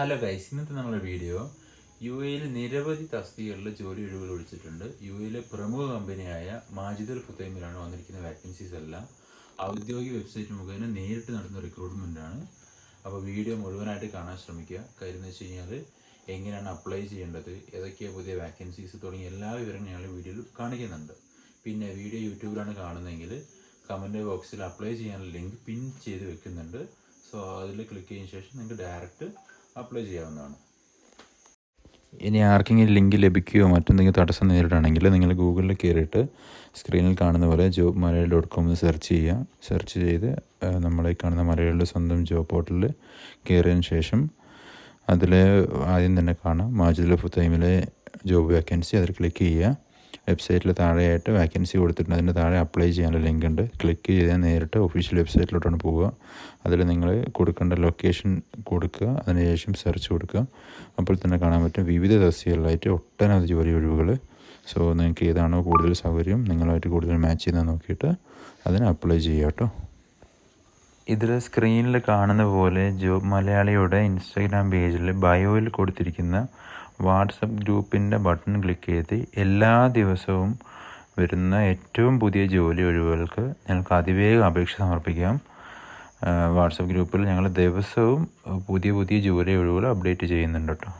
Hello guys ഇന്നത്തെ നമ്മുടെ video U എയിൽ നിരവധി തസ്തികകളിൽ ജോലി ഒഴിവുകൾ വിളിച്ചിട്ടുണ്ട് യു എയിലെ പ്രമുഖ കമ്പനിയായ മാജിദുൽ ഫുത്തൈമിലാണ് വന്നിരിക്കുന്ന വാക്കൻസീസ് എല്ലാം. ഔദ്യോഗിക വെബ്സൈറ്റ് മുഖേന നേരിട്ട് നടത്തുന്ന റിക്രൂട്ട്മെന്റ് ആണ്. അപ്പോൾ വീഡിയോ മുഴുവനായിട്ട് കാണാൻ ശ്രമിക്കുക. കാര്യം എന്ന് വെച്ച് കഴിഞ്ഞാൽ എങ്ങനെയാണ് അപ്ലൈ ചെയ്യേണ്ടത് ഏതൊക്കെയാണ് പുതിയ വാക്കൻസീസ് തുടങ്ങിയ എല്ലാ വിവരങ്ങളും ഞങ്ങൾ വീഡിയോയിൽ കാണിക്കുന്നുണ്ട്. പിന്നെ വീഡിയോ യൂട്യൂബിലാണ് കാണുന്നതെങ്കിൽ കമന്റ് ബോക്സിൽ അപ്ലൈ ചെയ്യാനുള്ള ലിങ്ക് പിൻ ചെയ്ത് വെക്കുന്നുണ്ട്. സോ അതിൽ ക്ലിക്ക് ചെയ്തതിന് ശേഷം നിങ്ങൾക്ക് ഡയറക്റ്റ് അപ്ലൈ ചെയ്യാവുന്നതാണ്. ഇനി ആർക്കെങ്കിലും ലിങ്ക് ലഭിക്കുകയോ മറ്റെന്തെങ്കിലും തടസ്സം നേരിടുകയാണെങ്കിൽ നിങ്ങൾ ഗൂഗിളിൽ കയറിയിട്ട് സ്ക്രീനിൽ കാണുന്ന പോലെ ജോബ് മലയാളി ഡോട്ട് കോം എന്ന് സെർച്ച് ചെയ്യുക. സെർച്ച് ചെയ്ത് നമ്മളെ കാണുന്ന മലയാളിയുടെ സ്വന്തം ജോബ് പോർട്ടലിൽ കയറിയതിന് ശേഷം അതിൽ ആദ്യം തന്നെ കാണാം. മാജിദുൽ ഫുത്തൈമിലെ ജോബ് വേക്കൻസി അതിൽ ക്ലിക്ക് ചെയ്യുക. വെബ്സൈറ്റിൽ താഴെയായിട്ട് വാക്കൻസി കൊടുത്തിട്ടുണ്ട്. അതിന്റെ താഴെ അപ്ലൈ ചെയ്യാനുള്ള ലിങ്ക് ഉണ്ട്. ക്ലിക്ക് ചെയ്താൽ നേരിട്ട് ഒഫീഷ്യൽ വെബ്സൈറ്റിലോട്ടാണ് പോവുക. അതിൽ നിങ്ങൾ കൊടുക്കേണ്ട ലൊക്കേഷൻ കൊടുക്കുക. അതിനുശേഷം സെർച്ച് കൊടുക്കുക. അപ്പോൾ തന്നെ കാണാൻ പറ്റും. വിവിധ തസ്തികളിലായിട്ട് ഒട്ടനവധി ജോലി ഒഴിവുകൾ സോ നിങ്ങൾക്ക് ഏതാണോ കൂടുതൽ സൗകര്യം നിങ്ങളുമായിട്ട് കൂടുതൽ മാച്ച് ചെയ്താൽ നോക്കിയിട്ട് അതിന് അപ്ലൈ ചെയ്യുക കേട്ടോ. ഇതിൽ സ്ക്രീനിൽ കാണുന്ന പോലെ ജോബ് മലയാളിയുടെ ഇൻസ്റ്റാഗ്രാം പേജിൽ ബയോയിൽ കൊടുത്തിരിക്കുന്ന വാട്സപ്പ് ഗ്രൂപ്പിന്റെ ബട്ടൺ ക്ലിക്ക് ചെയ്ത് എല്ലാ ദിവസവും വരുന്ന ഏറ്റവും പുതിയ ജോലി ഒഴിവുകൾക്ക് ഞങ്ങൾക്ക് അതിവേഗം അപേക്ഷ സമർപ്പിക്കാം. വാട്സപ്പ് ഗ്രൂപ്പിൽ ഞങ്ങൾ ദിവസവും പുതിയ പുതിയ ജോലി ഒഴിവുകൾ അപ്ഡേറ്റ് ചെയ്യുന്നുണ്ട് കേട്ടോ.